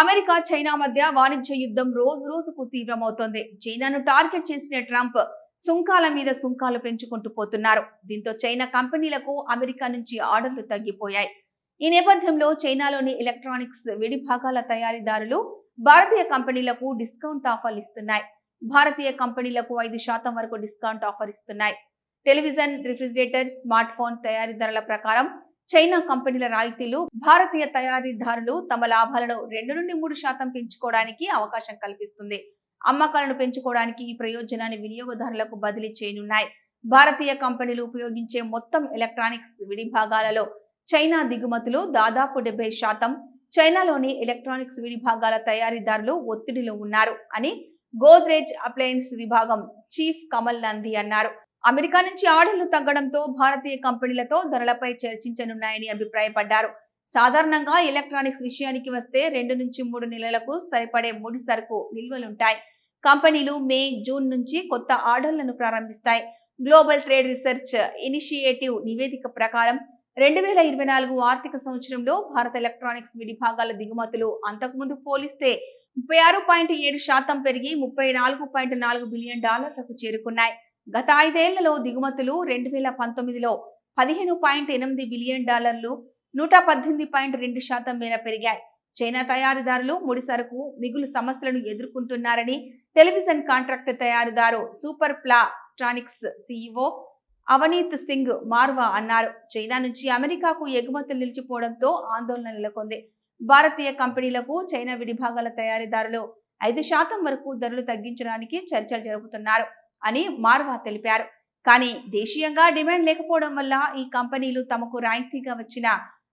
America China మధ్య వాణిజ్య యుద్ధం రోజు రోజుకు తీవ్రమవుతోంది. చైనాను టార్గెట్ చేసిన ట్రంప్ సుంకాల మీద సుంకాలు పెంచుకుంటూ పోతున్నారు. దీంతో చైనా కంపెనీలకు అమెరికా నుంచి ఆర్డర్లు తగ్గిపోయాయి. ఈ నేపథ్యంలో చైనాలోని ఎలక్ట్రానిక్స్ విడిభాగాల తయారీదారులు భారతీయ కంపెనీలకు డిస్కౌంట్ ఆఫర్లు ఇస్తున్నాయి. భారతీయ కంపెనీలకు ఐదు శాతం వరకు డిస్కౌంట్ ఆఫర్ ఇస్తున్నాయి. టెలివిజన్ రిఫ్రిజిరేటర్ స్మార్ట్ ఫోన్ తయారీదారుల ప్రకారం చైనా కంపెనీల రాయితీలు భారతీయ తయారీదారులు తమ లాభాలను రెండు నుండి మూడు శాతం పెంచుకోవడానికి అవకాశం కల్పిస్తుంది. అమ్మకాలను పెంచుకోవడానికి ఈ ప్రయోజనాన్ని వినియోగదారులకు బదిలీ చేయనున్నాయి. భారతీయ కంపెనీలు ఉపయోగించే మొత్తం ఎలక్ట్రానిక్స్ విడిభాగాలలో చైనా దిగుమతులు దాదాపు డెబ్బై శాతం. చైనాలోని ఎలక్ట్రానిక్స్ విడిభాగాల తయారీదారులు ఒత్తిడిలో ఉన్నారు అని గోద్రేజ్ అప్లయన్స్ విభాగం చీఫ్ కమల్ నంది అన్నారు. అమెరికా నుంచి ఆర్డర్లు తగ్గడంతో భారతీయ కంపెనీలతో ధరలపై చర్చించనున్నాయని అభిప్రాయపడ్డారు. సాధారణంగా ఎలక్ట్రానిక్స్ విషయానికి వస్తే రెండు నుంచి మూడు నెలలకు సరిపడే ముడి సరుకు నిల్వలుంటాయి. కంపెనీలు మే జూన్ నుంచి కొత్త ఆర్డర్లను ప్రారంభిస్తాయి. గ్లోబల్ ట్రేడ్ రీసెర్చ్ ఇనిషియేటివ్ నివేదిక ప్రకారం రెండు వేల ఇరవై నాలుగు ఆర్థిక సంవత్సరంలో భారత ఎలక్ట్రానిక్స్ విడిభాగాల దిగుమతులు అంతకుముందు పోలిస్తే ముప్పై ఆరు పాయింట్ ఏడు శాతం పెరిగి ముప్పై నాలుగు పాయింట్ నాలుగు బిలియన్ డాలర్లకు చేరుకున్నాయి. గత ఐదేళ్ళలో దిగుమతులు రెండు వేల పంతొమ్మిదిలో పదిహేను పాయింట్ ఎనిమిది బిలియన్ డాలర్లు నూట పద్దెనిమిది పాయింట్ రెండు శాతం మేర పెరిగాయి. చైనా తయారీదారులు ముడి సరుకు మిగులు సమస్యలను ఎదుర్కొంటున్నారని టెలివిజన్ కాంట్రాక్ట్ తయారీదారు Super Plastronics CEO Avneet Singh Marwah అన్నారు. చైనా నుంచి అమెరికాకు ఎగుమతులు నిలిచిపోవడంతో ఆందోళన నెలకొంది. భారతీయ కంపెనీలకు చైనా విడిభాగాల తయారీదారులు ఐదు శాతం వరకు ధరలు తగ్గించడానికి చర్చలు జరుపుతున్నారు. అని మార్వా తెలిపారు. కానీ దేశీయంగా డిమాండ్ లేకపోవడం వల్ల ఈ కంపెనీలు తమకు రాయితీగా వచ్చిన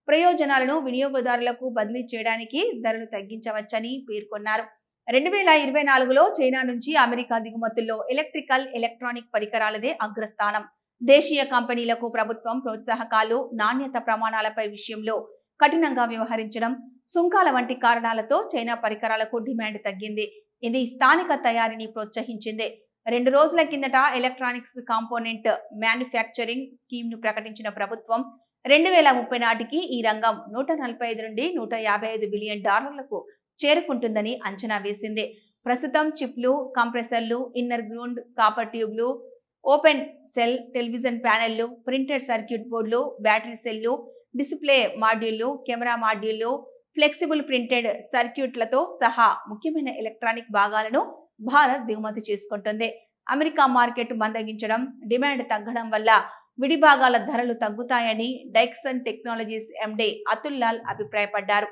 ప్రయోజనాలను వినియోగదారులకు బదిలీ చేయడానికి ధరలు తగ్గించవచ్చని పేర్కొన్నారు. రెండు వేల ఇరవై నాలుగులో చైనా నుంచి అమెరికా దిగుమతుల్లో ఎలక్ట్రికల్ ఎలక్ట్రానిక్ పరికరాలదే అగ్రస్థానం. దేశీయ కంపెనీలకు ప్రభుత్వం ప్రోత్సాహకాలు నాణ్యత ప్రమాణాలపై విషయంలో కఠినంగా వ్యవహరించడం సుంకాల వంటి కారణాలతో చైనా పరికరాలకు డిమాండ్ తగ్గింది. ఇది స్థానిక తయారీని ప్రోత్సహించింది. రెండు రోజుల కిందట ఎలక్ట్రానిక్స్ కాంపోనెంట్ మ్యానుఫ్యాక్చరింగ్ స్కీమ్ను ప్రకటించిన ప్రభుత్వం రెండు వేల ముప్పై నాటికి ఈ రంగం నూట నలభై ఐదు నుండి నూట యాభై ఐదు బిలియన్ డాలర్లకు చేరుకుంటుందని అంచనా వేసింది. ప్రస్తుతం చిప్లు కంప్రెసర్లు ఇన్నర్ గ్రౌండ్ కాపర్ ట్యూబ్లు ఓపెన్ సెల్ టెలివిజన్ ప్యానెళ్ళు ప్రింటెడ్ సర్క్యూట్ బోర్డులు బ్యాటరీ సెల్లు డిస్ప్లే మాడ్యూళ్ళు కెమెరా మాడ్యూళ్ళు ఫ్లెక్సిబుల్ ప్రింటెడ్ సర్క్యూట్లతో సహా ముఖ్యమైన ఎలక్ట్రానిక్ భాగాలను భారత్ దిగుమతి చేసుకుంటుంది. అమెరికా మార్కెట్ మందగించడం డిమాండ్ తగ్గడం వల్ల విడిభాగాల ధరలు తగ్గుతాయని డైక్సన్ టెక్నాలజీస్ ఎండే అతుల్ లాల్ అభిప్రాయపడ్డారు.